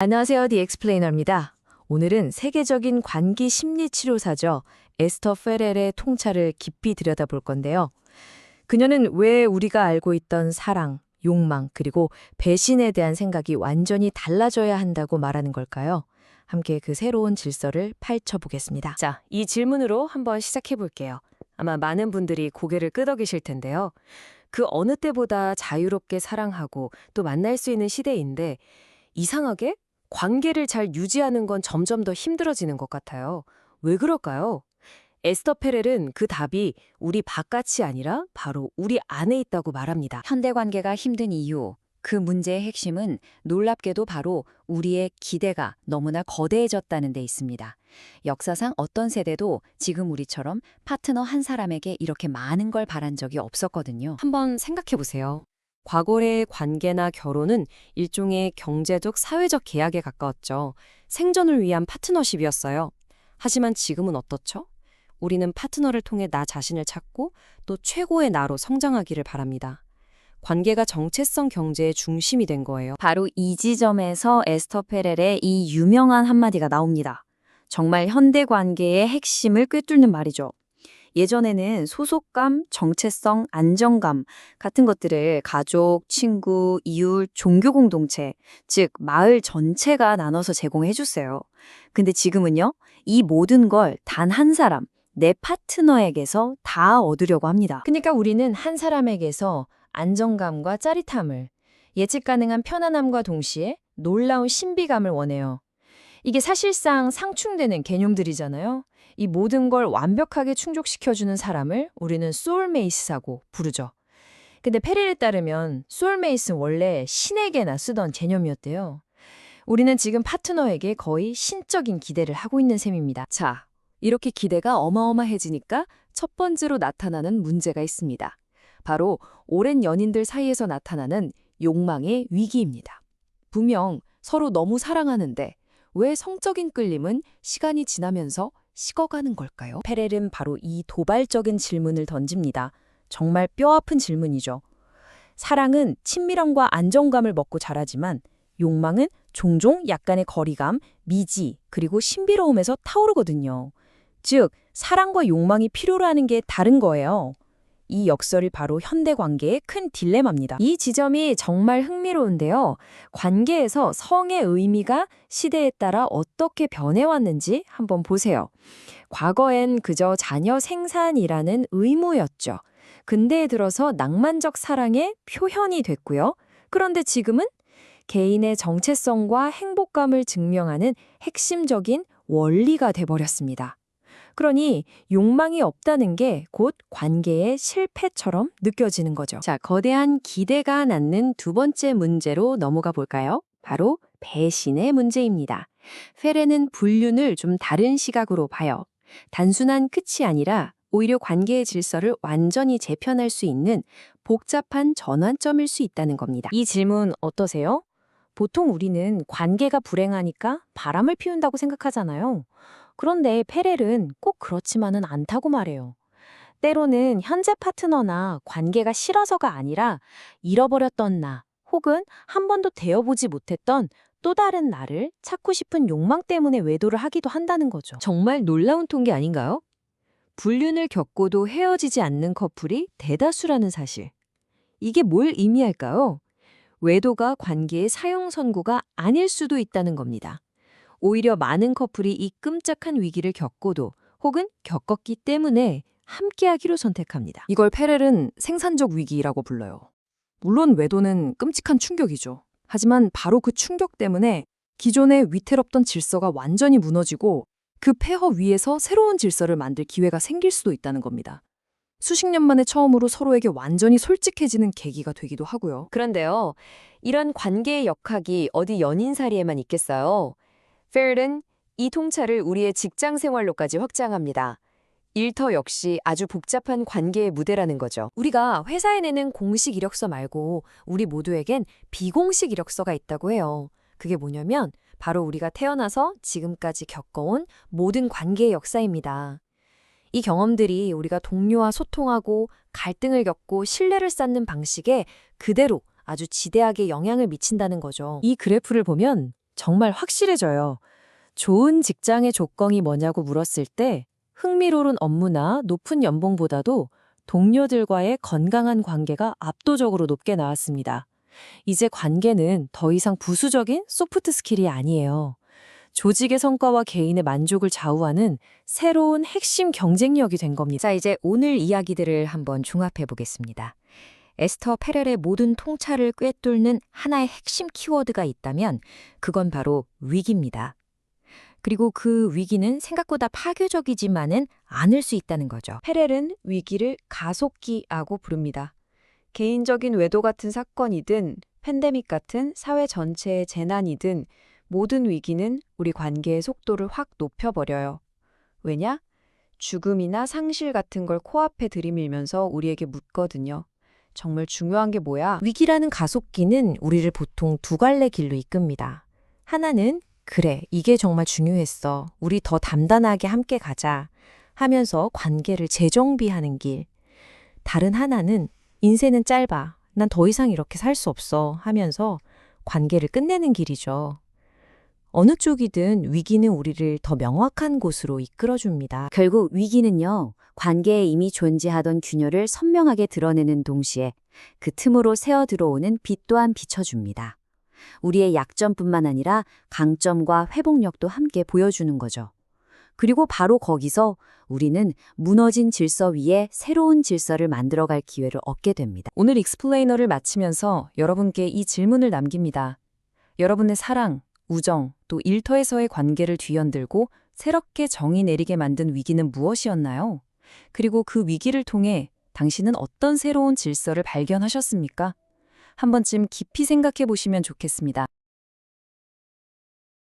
안녕하세요. 디 엑스플레이너입니다. 오늘은 세계적인 관기 심리 치료사죠. 에스터 페렐의 통찰을 깊이 들여다볼 건데요. 그녀는 왜 우리가 알고 있던 사랑, 욕망, 그리고 배신에 대한 생각이 완전히 달라져야 한다고 말하는 걸까요? 함께 그 새로운 질서를 파헤쳐보겠습니다. 자, 이 질문으로 한번 시작해 볼게요. 아마 많은 분들이 고개를 끄덕이실 텐데요. 그 어느 때보다 자유롭게 사랑하고 또 만날 수 있는 시대인데 이상하게 관계를 잘 유지하는 건 점점 더 힘들어지는 것 같아요. 왜 그럴까요? 에스터 페렐은 그 답이 우리 바깥이 아니라 바로 우리 안에 있다고 말합니다. 현대 관계가 힘든 이유, 그 문제의 핵심은 놀랍게도 바로 우리의 기대가 너무나 거대해졌다는 데 있습니다. 역사상 어떤 세대도 지금 우리처럼 파트너 한 사람에게 이렇게 많은 걸 바란 적이 없었거든요. 한번 생각해 보세요. 과거의 관계나 결혼은 일종의 경제적, 사회적 계약에 가까웠죠. 생존을 위한 파트너십이었어요. 하지만 지금은 어떻죠? 우리는 파트너를 통해 나 자신을 찾고 또 최고의 나로 성장하기를 바랍니다. 관계가 정체성 경제의 중심이 된 거예요. 바로 이 지점에서 에스터 페렐의 이 유명한 한마디가 나옵니다. 정말 현대 관계의 핵심을 꿰뚫는 말이죠. 예전에는 소속감, 정체성, 안정감 같은 것들을 가족, 친구, 이웃, 종교 공동체, 즉 마을 전체가 나눠서 제공해 줬어요. 근데 지금은요. 이 모든 걸 단 한 사람, 내 파트너에게서 다 얻으려고 합니다. 그러니까 우리는 한 사람에게서 안정감과 짜릿함을, 예측 가능한 편안함과 동시에 놀라운 신비감을 원해요. 이게 사실상 상충되는 개념들이잖아요. 이 모든 걸 완벽하게 충족시켜주는 사람을 우리는 소울메이스라고 부르죠. 근데 페릴에 따르면 소울메이스는 원래 신에게나 쓰던 개념이었대요. 우리는 지금 파트너에게 거의 신적인 기대를 하고 있는 셈입니다. 자, 이렇게 기대가 어마어마해지니까 첫 번째로 나타나는 문제가 있습니다. 바로 오랜 연인들 사이에서 나타나는 욕망의 위기입니다. 분명 서로 너무 사랑하는데 왜 성적인 끌림은 시간이 지나면서 식어가는 걸까요? 페렐은 바로 이 도발적인 질문을 던집니다. 정말 뼈아픈 질문이죠. 사랑은 친밀함과 안정감을 먹고 자라지만 욕망은 종종 약간의 거리감, 미지, 그리고 신비로움에서 타오르거든요. 즉, 사랑과 욕망이 필요로 하는 게 다른 거예요. 이 역설이 바로 현대 관계의 큰 딜레마입니다. 이 지점이 정말 흥미로운데요. 관계에서 성의 의미가 시대에 따라 어떻게 변해왔는지 한번 보세요. 과거엔 그저 자녀 생산이라는 의무였죠. 근대에 들어서 낭만적 사랑의 표현이 됐고요. 그런데 지금은 개인의 정체성과 행복감을 증명하는 핵심적인 원리가 돼버렸습니다. 그러니 욕망이 없다는 게 곧 관계의 실패처럼 느껴지는 거죠. 자, 거대한 기대가 낳는 두 번째 문제로 넘어가 볼까요? 바로 배신의 문제입니다. 페레는 불륜을 좀 다른 시각으로 봐요. 단순한 끝이 아니라 오히려 관계의 질서를 완전히 재편할 수 있는 복잡한 전환점일 수 있다는 겁니다. 이 질문 어떠세요? 보통 우리는 관계가 불행하니까 바람을 피운다고 생각하잖아요. 그런데 페렐은 꼭 그렇지만은 않다고 말해요. 때로는 현재 파트너나 관계가 싫어서가 아니라 잃어버렸던 나 혹은 한 번도 되어보지 못했던 또 다른 나를 찾고 싶은 욕망 때문에 외도를 하기도 한다는 거죠. 정말 놀라운 통계 아닌가요? 불륜을 겪고도 헤어지지 않는 커플이 대다수라는 사실. 이게 뭘 의미할까요? 외도가 관계의 사형 선고가 아닐 수도 있다는 겁니다. 오히려 많은 커플이 이 끔찍한 위기를 겪고도 혹은 겪었기 때문에 함께하기로 선택합니다. 이걸 페렐은 생산적 위기라고 불러요. 물론 외도는 끔찍한 충격이죠. 하지만 바로 그 충격 때문에 기존의 위태롭던 질서가 완전히 무너지고 그 폐허 위에서 새로운 질서를 만들 기회가 생길 수도 있다는 겁니다. 수십 년 만에 처음으로 서로에게 완전히 솔직해지는 계기가 되기도 하고요. 그런데요, 이런 관계의 역학이 어디 연인사리에만 있겠어요? 페일은 이 통찰을 우리의 직장 생활로까지 확장합니다. 일터 역시 아주 복잡한 관계의 무대라는 거죠. 우리가 회사에 내는 공식 이력서 말고 우리 모두에겐 비공식 이력서가 있다고 해요. 그게 뭐냐면 바로 우리가 태어나서 지금까지 겪어온 모든 관계의 역사입니다. 이 경험들이 우리가 동료와 소통하고 갈등을 겪고 신뢰를 쌓는 방식에 그대로 아주 지대하게 영향을 미친다는 거죠. 이 그래프를 보면 정말 확실해져요. 좋은 직장의 조건이 뭐냐고 물었을 때 흥미로운 업무나 높은 연봉보다도 동료들과의 건강한 관계가 압도적으로 높게 나왔습니다. 이제 관계는 더 이상 부수적인 소프트 스킬이 아니에요. 조직의 성과와 개인의 만족을 좌우하는 새로운 핵심 경쟁력이 된 겁니다. 자, 이제 오늘 이야기들을 한번 종합해 보겠습니다. 에스터 페렐의 모든 통찰을 꿰뚫는 하나의 핵심 키워드가 있다면 그건 바로 위기입니다. 그리고 그 위기는 생각보다 파괴적이지만은 않을 수 있다는 거죠. 페렐은 위기를 가속기라고 부릅니다. 개인적인 외도 같은 사건이든 팬데믹 같은 사회 전체의 재난이든 모든 위기는 우리 관계의 속도를 확 높여버려요. 왜냐? 죽음이나 상실 같은 걸 코앞에 들이밀면서 우리에게 묻거든요. 정말 중요한 게 뭐야? 위기라는 가속기는 우리를 보통 두 갈래 길로 이끕니다. 하나는 그래, 이게 정말 중요했어. 우리 더 단단하게 함께 가자. 하면서 관계를 재정비하는 길. 다른 하나는 인생은 짧아. 난 더 이상 이렇게 살 수 없어. 하면서 관계를 끝내는 길이죠. 어느 쪽이든 위기는 우리를 더 명확한 곳으로 이끌어줍니다. 결국 위기는요, 관계에 이미 존재하던 균열을 선명하게 드러내는 동시에 그 틈으로 새어 들어오는 빛 또한 비춰줍니다. 우리의 약점뿐만 아니라 강점과 회복력도 함께 보여주는 거죠. 그리고 바로 거기서 우리는 무너진 질서 위에 새로운 질서를 만들어갈 기회를 얻게 됩니다. 오늘 익스플레이너를 마치면서 여러분께 이 질문을 남깁니다. 여러분의 사랑, 우정, 또 일터에서의 관계를 뒤흔들고 새롭게 정의 내리게 만든 위기는 무엇이었나요? 그리고 그 위기를 통해 당신은 어떤 새로운 질서를 발견하셨습니까? 한 번쯤 깊이 생각해 보시면 좋겠습니다.